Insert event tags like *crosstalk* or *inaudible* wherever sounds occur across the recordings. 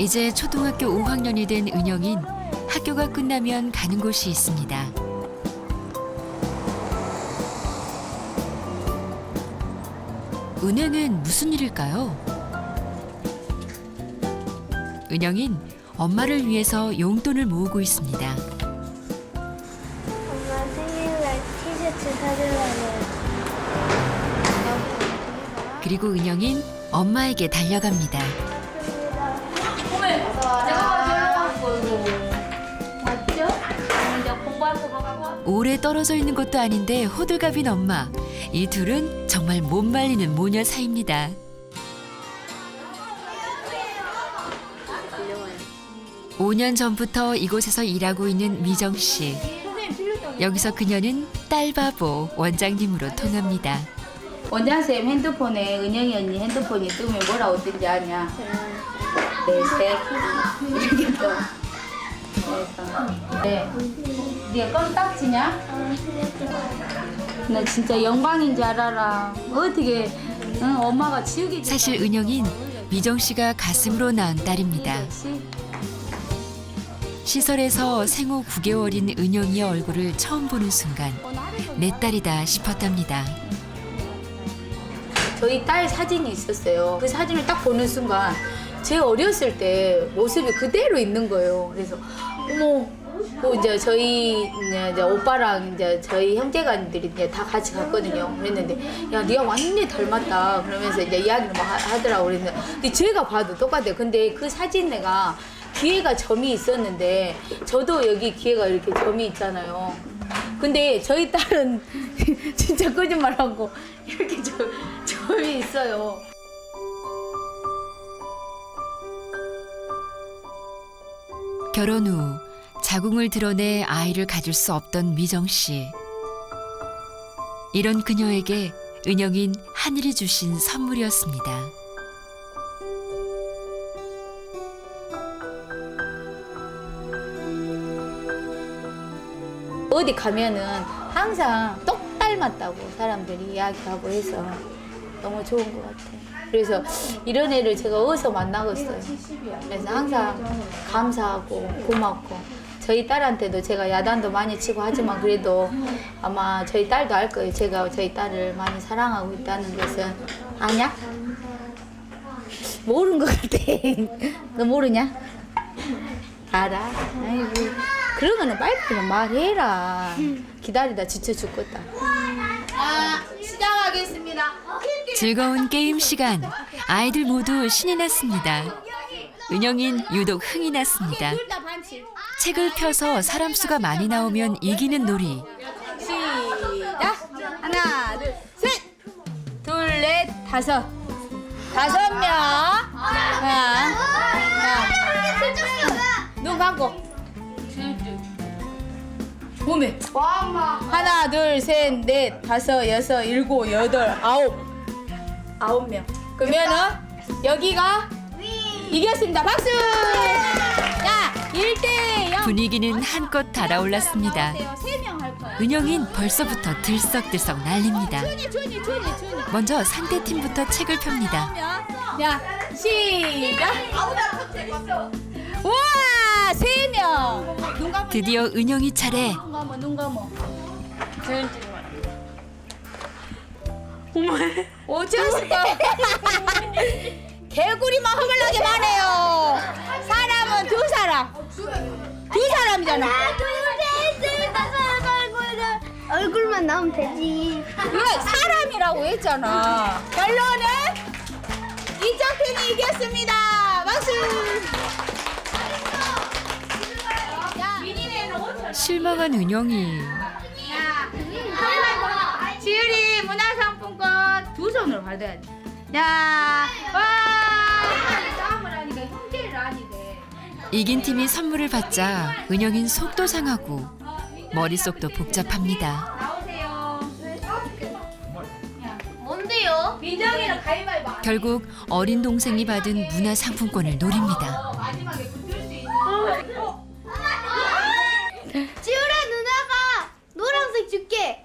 이제 초등학교 5학년이 된 은영인 학교가 끝나면 가는 곳이 있습니다. 은행은 무슨 일일까요? 은영인 엄마를 위해서 용돈을 모으고 있습니다. 엄마 생일날 티셔츠 사주려고 그리고 은영인 엄마에게 달려갑니다. 오래 떨어져 있는 것도 아닌데 호들갑인 엄마. 이 둘은 정말 못 말리는 모녀 사이입니다. 오년 전부터 이곳에서 일하고 있는 미정 씨. 여기서 그녀는 딸바보 원장님으로 통합니다. 원장 쌤 핸드폰에 은영이 언니 핸드폰이 뜨면 뭐라고 뜨는지 아냐? 이렇게 떠. 그래서 네. 네가 껌 딱지냐? 나 진짜 영광인 줄 알아라. 어떻게 응, 엄마가 지우개 줄 사실 은영인 미정 씨가 가슴으로 낳은 딸입니다. 시설에서 생후 9개월인 은영이의 얼굴을 처음 보는 순간 내 딸이다 싶었답니다. 저희 딸 사진이 있었어요. 그 사진을 딱 보는 순간 제 어렸을 때 모습이 그대로 있는 거예요. 그래서 어머, 뭐 이제 저희 이제 이제 오빠랑 이제 저희 형제간들이 이제 다 같이 갔거든요. 그랬는데 야 네가 완전히 닮았다. 그러면서 이제 이야기를 막 하- 하더라고 그랬는데 근데 제가 봐도 똑같아요. 근데 그 사진 내가 귀에가 점이 있었는데 저도 여기 귀에가 이렇게 점이 있잖아요. 근데 저희 딸은 *laughs* 진짜 거짓말하고 이렇게 점, 점이 있어요. 결혼 후 자궁을 드러내 아이를 가질 수 없던 미정 씨. 이런 그녀에게 은영인 하늘이 주신 선물이었습니다. 어디 가면은 항상 똑 닮았다고 사람들이 이야기하고 해서 너무 좋은 것 같아요. 그래서 이런 애를 제가 어디서 만나겠어요. 그래서 항상 감사하고 고맙고 저희 딸한테도 제가 야단도 많이 치고 하지만 그래도 아마 저희 딸도 알 거예요. 제가 저희 딸을 많이 사랑하고 있다는 것은 아냐? 모르는 것 같아. *laughs* 너 모르냐? 알아. 아이고 그런 거는 빨리 그냥 말해라. 기다리다 지쳐 죽겠다. 아 시작하겠습니다. 즐거운 게임 시간. 아이들 모두 신이 났습니다. 은영인 유독 흥이 났습니다. 책을 펴서 사람 수가 많이 나오면 이기는 놀이. 시작. 하나, 둘, 셋. 둘, 넷, 다섯. 다섯 명. 하나, 하나. 눈 감고. 몸에. 하나, 둘, 셋, 넷, 다섯, 여섯, 일곱, 여덟, 아홉. 아홉 명. 그러면은 여기가 이겼습니다. 박수! 야, 1대 0. 분위기는 한껏 달아올랐습니다. 은영인 벌써부터 들썩들썩 준이. 먼저 상대 팀부터 책을 펴니다. 야, 시작. 우와, 세 명. 드디어 은영이 차례. 어쩌을까 *laughs* 개구리만 허벌나게만 해요. 사람은 두 사람. 두 사람이잖아. 얼굴만 나오면 되지. 이거 사람이라고 했잖아. 결론은 이쪽 팀이 이겼습니다. 박수. 야, 실망한 은영이 지율이 문화상품권 두 손으로 받아야 돼. 야, 와. 이긴 팀이 선물을 받자 은영인 속도 상하고 머릿속도 복잡합니다. 뭔데요? 민정이랑 가위바위보. 안 결국 어린 동생이 받은 문화 상품권을 노립니다. 어, 마지막에 붙을 수 있는. 어. 지우라 누나가 노란색 줄게.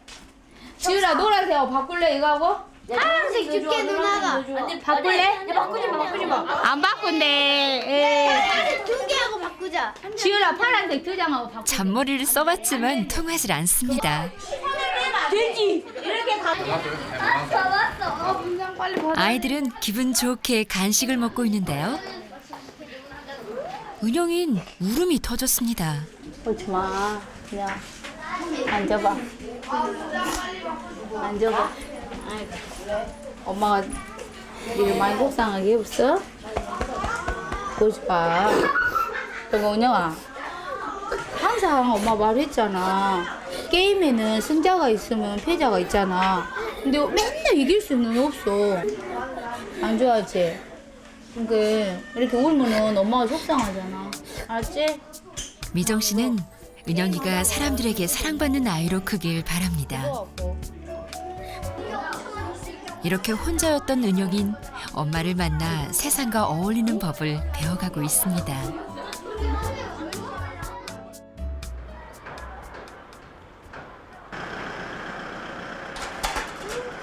지율아 노란색 바꿀래 이거 하고? 파란색 줄게 누나가. 바꿀래? 야, 바꾸지 마, 바꾸지 마. 안 바꾼대. 파란색 두 개하고 바꾸자. 지율아, 파란색 두 장하고 바꿔. 잔머리를 써봤지만 통하질 않습니다. 잡았어. 분장 빨리 받아. 아이들은 기분 좋게 간식을 먹고 있는데요. 은영인 울음이 터졌습니다. 오지 마. 그냥 앉아봐. 앉아봐. 아이고. 엄마가 니를 많이 속상하게 해봤어? 마. 그리고 은영아, 항상 엄마 말했잖아. 게임에는 승자가 있으면 패자가 있잖아. 근데 맨날 이길 수는 없어. 안 좋아하지? 그러니까 이렇게 울면은 엄마가 속상하잖아. 알았지? 미정 씨는 은영이가 사람들에게 사랑받는 아이로 크길 바랍니다. 무서워갖고. 이렇게 혼자였던 은영인 엄마를 만나 세상과 어울리는 법을 배워가고 있습니다.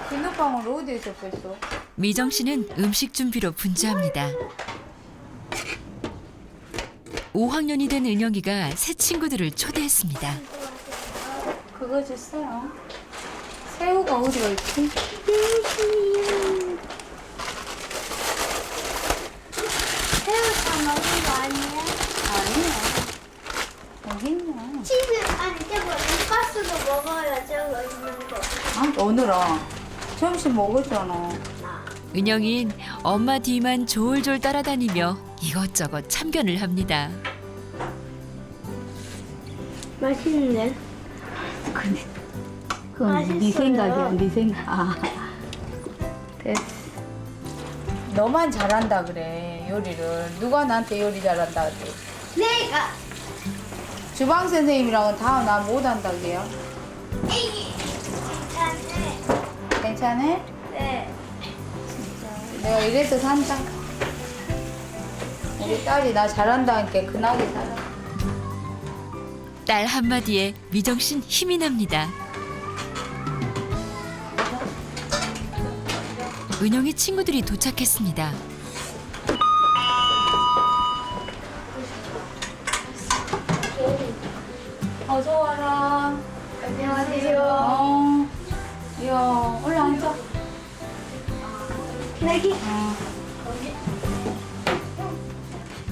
비눗방울 어디에 적혔어? 미정 씨는 음식 준비로 분주합니다. 5학년이 된 은영이가 새 친구들을 초대했습니다. 그거 줬어요. 새우가 어디가 있지? 새우 다 먹은 거 아니야? 아니야. 여기 있냐? 치즈 아니 저거 돈가스도 먹어요. 저거 있는 거. 아, 오늘아. 점심 먹었잖아. 은영인 엄마 뒤만 졸졸 따라다니며 이것저것 참견을 합니다. 맛있는데? 근데 그건 네 맛있어요. 생각이야, 네 생각. 아. 됐어. 너만 잘한다 그래 요리를 누가 나한테 요리 잘한다 그래 내가. 주방 선생님이랑은 다 나 못한다 그래요 에이. 괜찮네. 괜찮아? 네. 내가 이래서 산다. 우리 딸이 나 잘한다니까 근하게 살아. 딸 한마디에 미정 씨는 힘이 납니다. 은영이 친구들이 도착했습니다. 어서 와라. 안녕하세요. 어. 야, 올라앉아. 여기.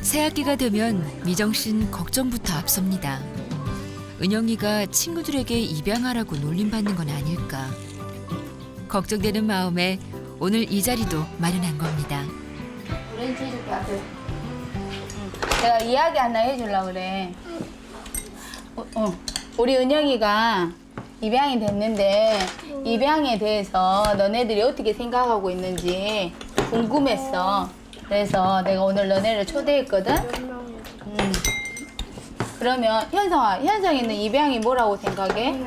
새학기가 되면 미정 씨는 걱정부터 앞섭니다. 은영이가 친구들에게 입양하라고 놀림받는 건 아닐까. 걱정되는 마음에 오늘 이 자리도 마련한 겁니다. 오렌지 해줄게, 아들. 응. 내가 이야기 하나 해주려고 그래. 어, 어. 우리 은영이가 입양이 됐는데 입양에 대해서 너네들이 어떻게 생각하고 있는지 궁금했어. 그래서 내가 오늘 너네를 초대했거든. 음. 그러면 현성아, 현성이는 입양이 뭐라고 생각해?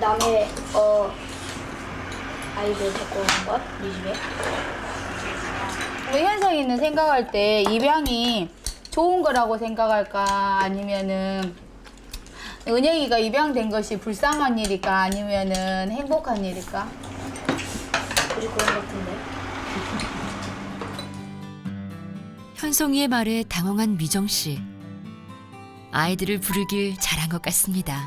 남의 어 아이들 데리고 오는 것? 이 집에? 우리 현성이는 생각할 때 입양이 좋은 거라고 생각할까 아니면은 은영이가 입양된 것이 불쌍한 일일까 아니면은 행복한 일일까? 우리 그런 것 같은데. *laughs* 현송이의 말에 당황한 미정 씨. 아이들을 부르길 잘한 것 같습니다.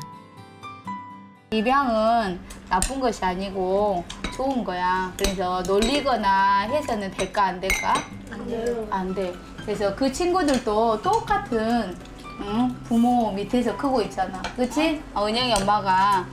입양은 나쁜 것이 아니고 좋은 거야. 그래서 놀리거나 해서는 될까 안 될까? 안 돼요. 안 돼. 그래서 그 친구들도 똑같은 응? 부모 밑에서 크고 있잖아. 그치? 어, 은영이 엄마가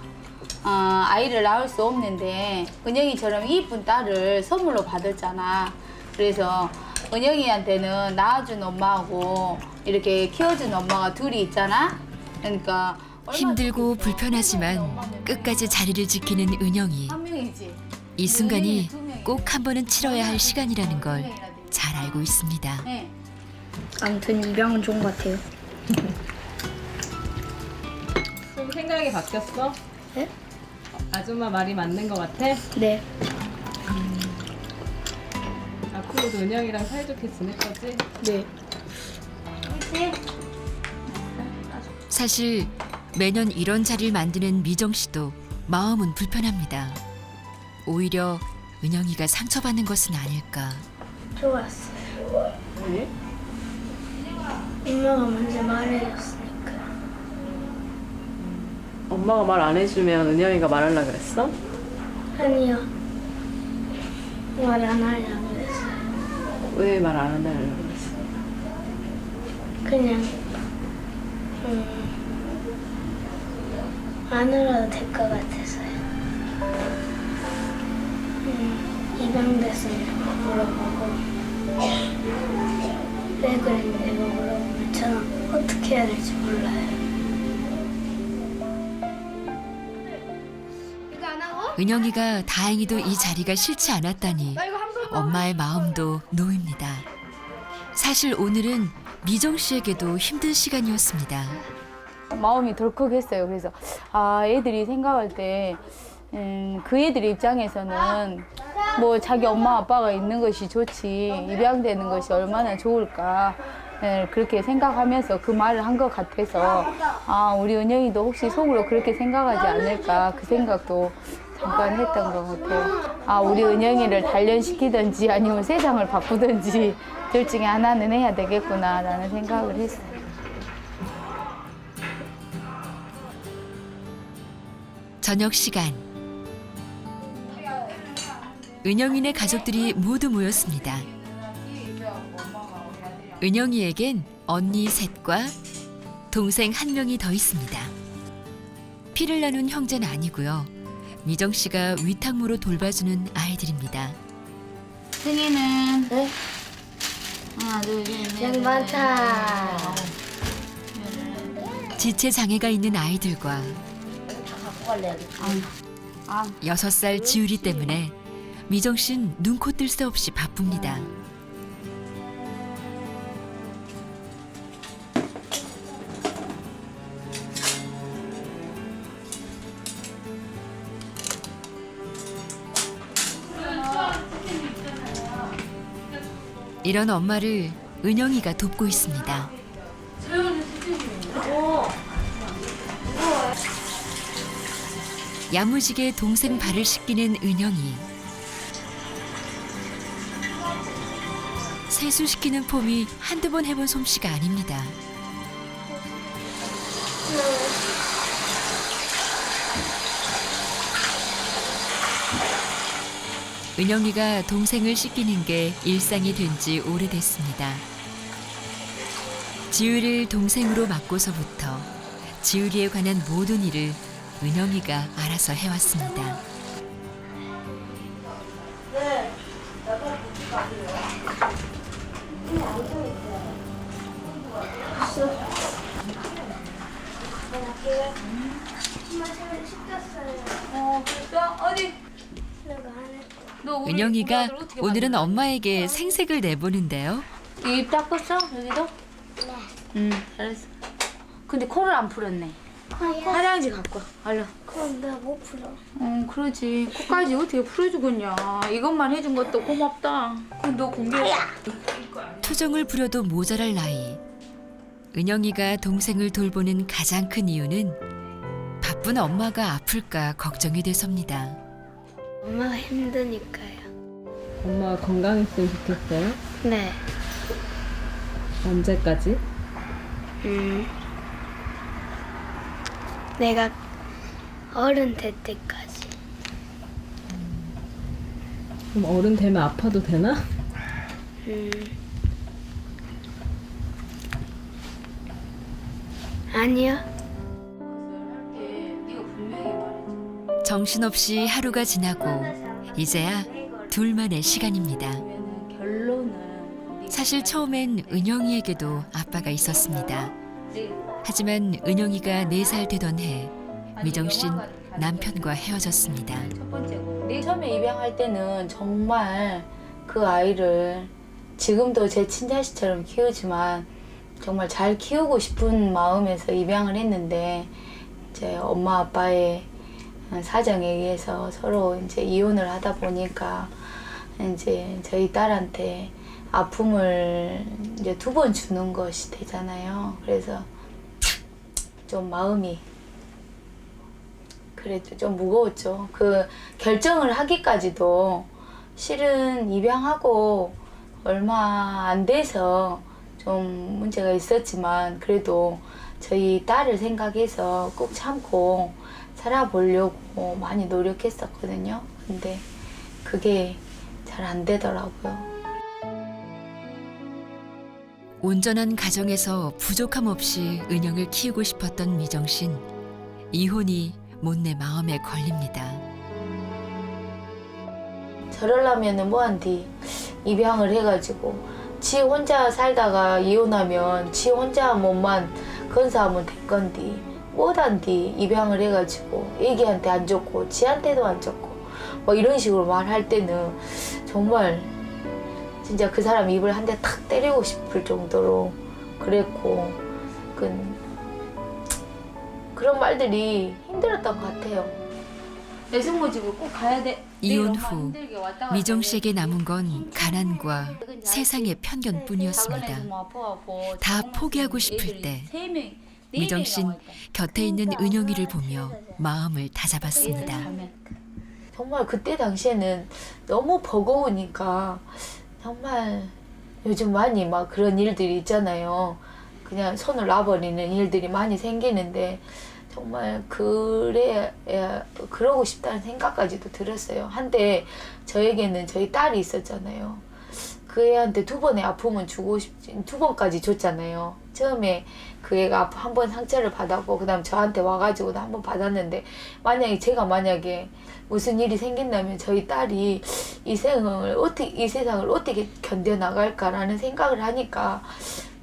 어, 아이를 낳을 수 없는데 은영이처럼 이쁜 딸을 선물로 받았잖아. 그래서 은영이한테는 낳아준 엄마하고 이렇게 키워준 엄마가 둘이 있잖아. 그러니까 힘들고. 불편하지만 끝까지 자리를 지키는 은영이. 한 명이지. 이 순간이. 꼭 한 번은 치러야 할 시간이라는 걸 잘 알고 있습니다. 네. 아무튼 입양은 좋은 것 같아요. 좀 생각이 바뀌었어? 네? 아줌마 말이 맞는 것 같아? 네. 앞으로도 은영이랑 사이좋게 지낼 거지? 네. 사실 매년 이런 자리를 만드는 미정 씨도 마음은 불편합니다. 오히려 은영이가 상처받는 것은 아닐까. 좋았어요. 왜? 엄마가 먼저 말해줬으니까. 엄마가 말 안 해주면 은영이가 말하려 그랬어? 아니요. 말 안 하려고 그랬어요. 왜 말안 하려고 그랬어? 그냥, 안 울어도 될 것 같아서요. 음, 입양됐으니까 물어보고, 왜 그랬냐고 물어보면 저는 어떻게 해야 될지 몰라요. 은영이가 다행히도 이 자리가 싫지 않았다니 엄마의 마음도 놓입니다. 사실 오늘은 미정 씨에게도 힘든 시간이었습니다. 마음이 덜컥했어요. 그래서 아 애들이 생각할 때 음, 그 애들 입장에서는 뭐 자기 엄마 아빠가 있는 것이 좋지 입양되는 것이 얼마나 좋을까 예, 그렇게 생각하면서 그 말을 한 것 같아서 아 우리 은영이도 혹시 속으로 그렇게 생각하지 않을까 그 생각도 잠깐 했던 것 같아요. 아 우리 은영이를 단련시키든지 아니면 세상을 바꾸든지 둘 중에 하나는 해야 되겠구나라는 생각을 했어요. 저녁 시간. 은영이네 가족들이 모두 모였습니다. 은영이에겐 언니 셋과 동생 한 명이 더 있습니다. 피를 나눈 형제는 아니고요. 미정 씨가 위탁무로 돌봐주는 아이들입니다. 승희는 네? 하나 둘셋넷 양 많다. 지체 장애가 있는 아이들과 아, 여섯 살 지우리 때문에 미정 씨는 눈코 뜰 새 없이 바쁩니다. 이런 엄마를 은영이가 돕고 있습니다. 야무지게 동생 발을 씻기는 은영이. 세수시키는 폼이 한두 번 해본 솜씨가 아닙니다. 은영이가 동생을 씻기는 게 일상이 된 지 오래됐습니다. 지우를 동생으로 맡고서부터 지우리에 관한 모든 일을 은영이가 알아서 해왔습니다. 은영이가 오늘은? 엄마에게 생색을 내보는데요. 입 닦았어? 여기도? 네. 응, 잘했어. 근데 코를 안 풀었네. 화장지 갖고 와, 얼른. 그럼 내가 못 풀어. 응, 그러지. 코까지 어떻게 풀어주겠냐. 이것만 해준 것도 고맙다. 그럼 너 공개. 투정을 부려도 모자랄 나이. 은영이가 동생을 돌보는 가장 큰 이유는 바쁜 엄마가 아플까 걱정이 돼서입니다. 엄마 가 힘드니까요. 엄마가 건강했으면 좋겠어요? 네. 언제까지? 음. 내가 어른 될 때까지. 그럼 어른 되면 아파도 되나? 음. 아니요. 정신없이 하루가 지나고 이제야 둘만의 시간입니다. 사실 처음엔 은영이에게도 아빠가 있었습니다. 하지만 은영이가 네 살 되던 해 미정 씨는 남편과 헤어졌습니다. 첫 번째고. 내 처음에 입양할 때는 정말 그 아이를 지금도 제 친자식처럼 키우지만 정말 잘 키우고 싶은 마음에서 입양을 했는데 이제 엄마 아빠의 사정에 의해서 서로 이제 이혼을 하다 보니까 이제 저희 딸한테 아픔을 이제 두 번 주는 것이 되잖아요. 그래서 좀 마음이 그랬죠. 좀 무거웠죠. 그 결정을 하기까지도 실은 입양하고 얼마 안 돼서 좀 문제가 있었지만 그래도 저희 딸을 생각해서 꾹 참고 살아보려고 많이 노력했었거든요. 근데 그게 잘 안 되더라고요. 온전한 가정에서 부족함 없이 은영을 키우고 싶었던 미정 씨는 이혼이 못내 마음에 걸립니다. 저럴라면은 뭐한디 입양을 해가지고 지 혼자 살다가 이혼하면 지 혼자 몸만 건사하면 될 건디 못한디 입양을 해가지고 애기한테 안 좋고 지한테도 안 좋고 뭐 이런 식으로 말할 때는 정말 진짜 그 사람 입을 한 대 탁 때리고 싶을 정도로 그랬고 그 그런 말들이 힘들었던 것 같아요. 내 숙모 집을 꼭 가야 돼. 이혼 후 미정 씨에게 남은 건 가난과 세상의 편견뿐이었습니다. 다 포기하고 싶을 때 미정 씨는 곁에 있는 은영이를 보며 마음을 다잡았습니다. 정말 그때 당시에는 너무 버거우니까 정말 요즘 많이 막 그런 일들이 있잖아요. 그냥 손을 놔버리는 일들이 많이 생기는데 정말 그래 그러고 싶다는 생각까지도 들었어요. 한때 저에게는 저희 딸이 있었잖아요. 그 애한테 두 번의 아픔은 주고 싶지 두 번까지 줬잖아요. 처음에 그 애가 한 번 상처를 받았고 그다음 저한테 와가지고도 한 번 받았는데 만약에 제가 만약에 무슨 일이 생긴다면 저희 딸이 이 세상을 어떻게 이 세상을 어떻게 견뎌 나갈까라는 생각을 하니까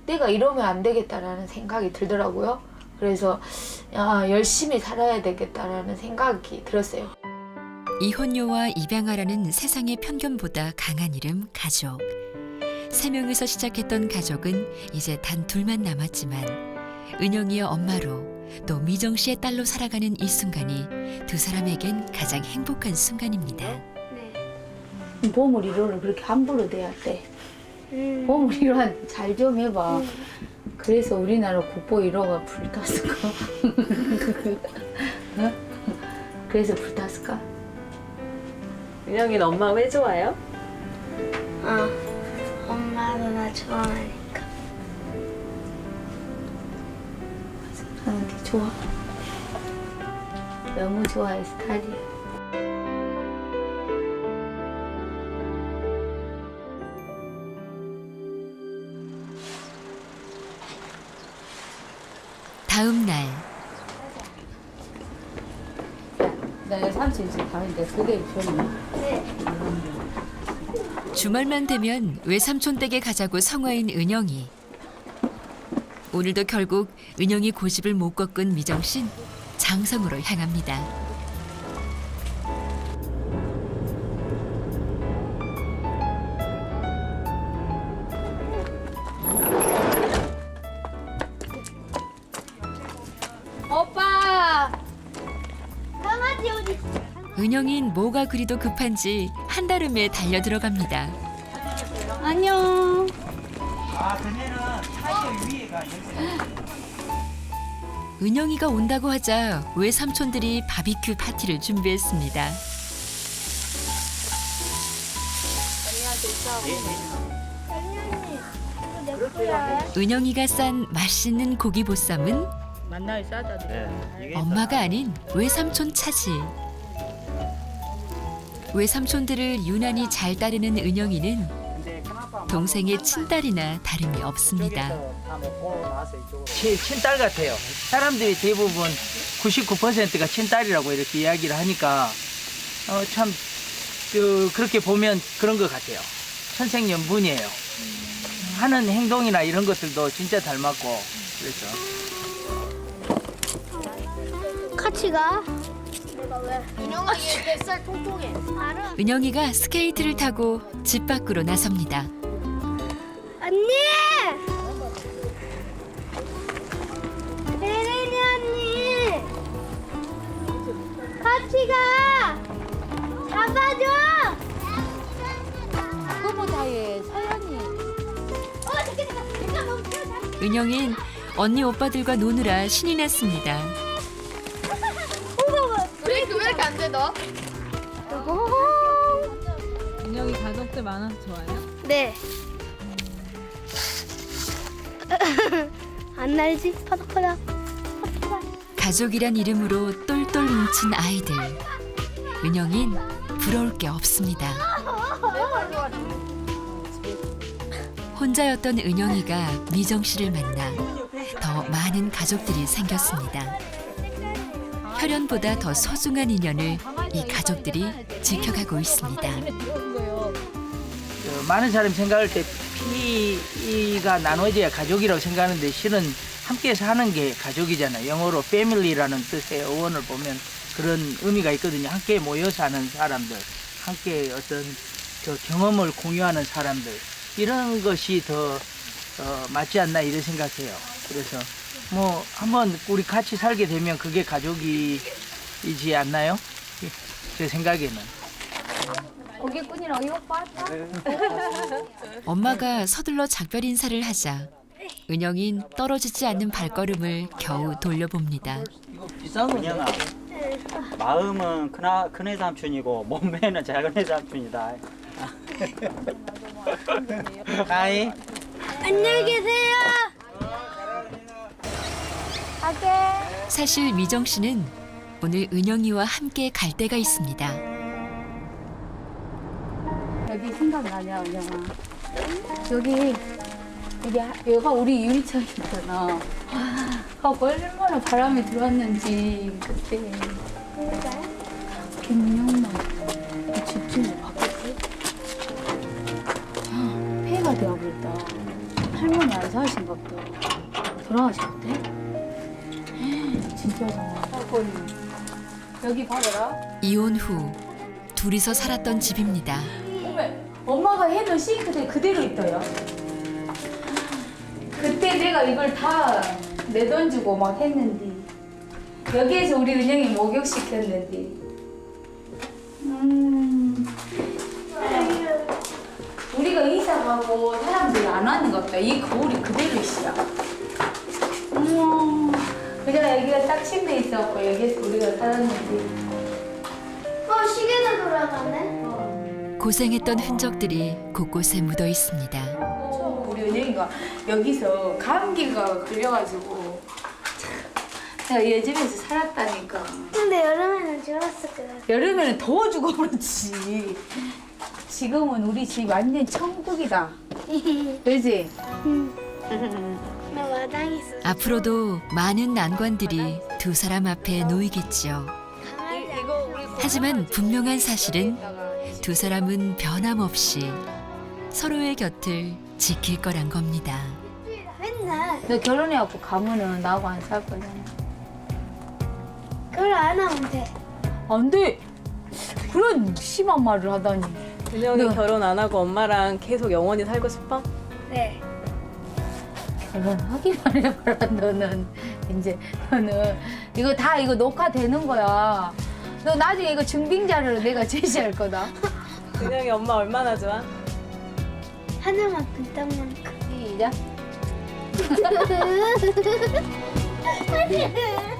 내가 이러면 안 되겠다라는 생각이 들더라고요. 그래서 야, 열심히 살아야 되겠다라는 생각이 들었어요. 이혼녀와 입양아라는 세상의 편견보다 강한 이름 가족. 세 명에서 시작했던 가족은 이제 단 둘만 남았지만 은영이의 엄마로 또 미정 씨의 딸로 살아가는 이 순간이 두 사람에겐 가장 행복한 순간입니다. 보물 1호를 그렇게 함부로 대야 돼. 보물 1호 잘좀 해봐. 그래서 우리나라 국보 1호가 불탔을까? *laughs* 어? 그래서 불탔을까? 은영이는 엄마 왜 좋아요? 어, 엄마도 나 좋아하니까. 하는데 좋아. 너무 좋아해 스타일이. 다음 날 나 삼촌 집 가는데 그게 좋네. 주말만 되면 외삼촌 댁에 가자고 성화인 은영이. 오늘도 결국 은영이 고집을 못 꺾은 미정 씨는 장성으로 향합니다. 은영인 뭐가 그리도 급한지 한달음에 달려 들어갑니다. 안녕. 은영이가 온다고 하자 외삼촌들이 바비큐 파티를 준비했습니다. 은영이가 싼 맛있는 고기 보쌈은 만나기 싸다. 엄마가 아닌 외삼촌 차지. 외삼촌들을 유난히 잘 따르는 은영이는 동생의 친딸이나 다름이 없습니다. 제 친딸 같아요. 사람들이 대부분 99%가 친딸이라고 이렇게 이야기를 하니까 어, 참 그, 그렇게 보면 그런 것 같아요. 천생연분이에요. 하는 행동이나 이런 것들도 진짜 닮았고 그래서 같이 가. 인형아 얘 뱃살 통통해. 알아. 은영이가 스케이트를 타고 집 밖으로 나섭니다. 언니! 혜린이 언니! 같이 가! 잡아줘! 그거보다의 서연이. 어, 잠깐, 잠깐, 잠깐 멈춰, 잠깐. 은영인 언니 오빠들과 노느라 신이 났습니다. 가족들 많아서 좋아요? 네. 안 날지? 파닥파닥. 가족이란 이름으로 똘똘 뭉친 아이들. 은영인 부러울 게 없습니다. 혼자였던 은영이가 미정 씨를 만나 더 많은 가족들이 생겼습니다. 혈연보다 더 소중한 인연을 이 가족들이 지켜가고 있습니다. 어, 많은 사람이 생각할 때 피가 나눠져야 가족이라고 생각하는데 실은 함께 사는 게 가족이잖아요. 영어로 family라는 뜻의 어원을 보면 그런 의미가 있거든요. 함께 모여 사는 사람들, 함께 어떤 저 경험을 공유하는 사람들 이런 것이 더 어, 맞지 않나 이런 생각해요. 그래서 뭐 한번 우리 같이 살게 되면 그게 가족이지 않나요? 제 생각에는. 고객꾼이랑 이거 봤다? *laughs* 엄마가 서둘러 작별 인사를 하자 은영인 떨어지지 않는 발걸음을 겨우 돌려봅니다. 은영아 마음은 큰아, 큰애 삼촌이고 몸매는 작은애 삼촌이다 *laughs* 아이. 안녕히 계세요. 사실 미정 씨는 오늘 은영이와 함께 갈 데가 있습니다. 생각나냐, 은영아? 여기, 하- 여기가 우리 유리창이잖아. 아, 얼마나 바람이 들어왔는지, 그때. 김영만, 집중을 바꿨지? 폐가 되어버렸다. 할머니 안 사신가 보다. 돌아가셨대? 진짜 정말. 여기 봐라. 이혼 후 둘이서 살았던 집입니다. 엄마가 해놓은 싱크대 그대로 있어요. 그때 내가 이걸 다 내던지고 막 했는데 여기에서 우리 은영이 목욕시켰는데 음 우리가 이사 가고 사람들이 안 하는 것 같다. 이 거울이 그대로 있어. 어머 그냥 여기가 딱 침대 있었고 여기에서 우리가 살았는데 어, 시계는 돌아가네. 고생했던 흔적들이 곳곳에 묻어 있습니다. 우리 은영이가 여기서 감기가 걸려가지고 참, 내가 이 집에서 살았다니까 근데 여름에는 죽었을 거야. 여름에는 더워 죽어버렸지 지금은 우리 집 완전 천국이다 *laughs* 그지? 나 마당 있어. 앞으로도 많은 난관들이 두 사람 앞에 놓이겠죠. 하지만 분명한 사실은 두 사람은 변함없이 서로의 곁을 지킬 거란 겁니다. 맨날 너 결혼해갖고 가면은 나하고 안 살 거잖아 그걸 안 하면 돼. 안 돼 그런 심한 말을 하다니 은영이 네. 결혼 안 하고 엄마랑 계속 영원히 살고 싶어? 네. 결혼하기만 해봐라 너는 이제 너는 이거 다 이거 녹화되는 거야 너 나중에 이거 증빙 자료로 내가 제시할 거다 은영이 엄마 얼마나 좋아? 하늘만큼 땅만큼. 시작 *laughs* 아니.